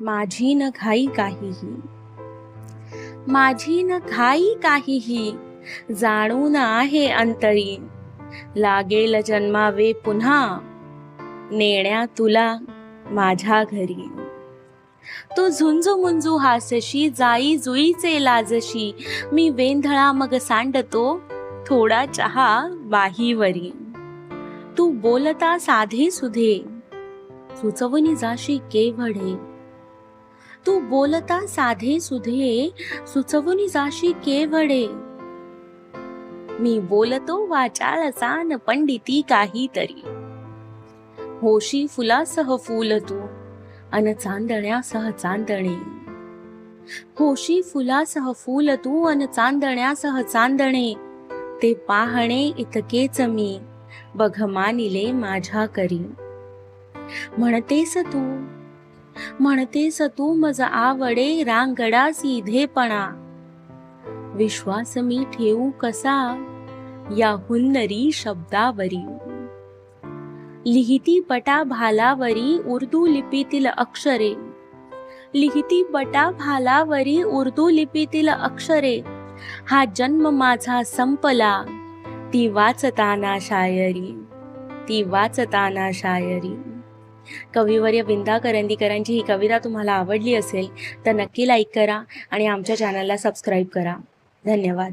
माझी न घाई काहीही. माझी न घाई काहीही. जाणून आहे अंतरी. लागेल जन्मावे पुन्हा. नेण्या तुला माझ्या घरी. तो झुंजू मुंजू हासशी जाई जुईचे लाजशी. मी वेंधळा मग सांडतो थोडा चहा बाहीवरी. तू बोलता साधे सुधे. सुचवणी जाशी केवढे. तू बोलता साधे सुधे सुचवून जाशी केवडे. मी बोलतो वाचाळ सान पंडिती काहीतरी. होशी फुलासह फुल तू अन चांदण्यासह चांदणे. होशी फुलासह फुल तू अन चांदण्यासह चांदणे. ते पाहणे इतकेच मी बघ मानिले माझ्या करी. म्हणतेस तू म्हणतेस तू मज आवडे रांगडा सीधेपणा. विश्वास मी ठेवू कसा? या हुन्नरी शब्दावरी. लिहिती पटा भालावरी उर्दू लिपीतील अक्षरे. लिहिती पटा भालावरी उर्दू लिपीतील अक्षरे. हा जन्म माझा संपला. ती वाचताना शायरी. ती वाचताना शायरी. कविवर्य विंदा करंदीकरांची ही कविता तुम्हाला आवडली असेल तर नक्की लाईक करा आणि आमच्या चॅनलला सबस्क्राईब करा. धन्यवाद.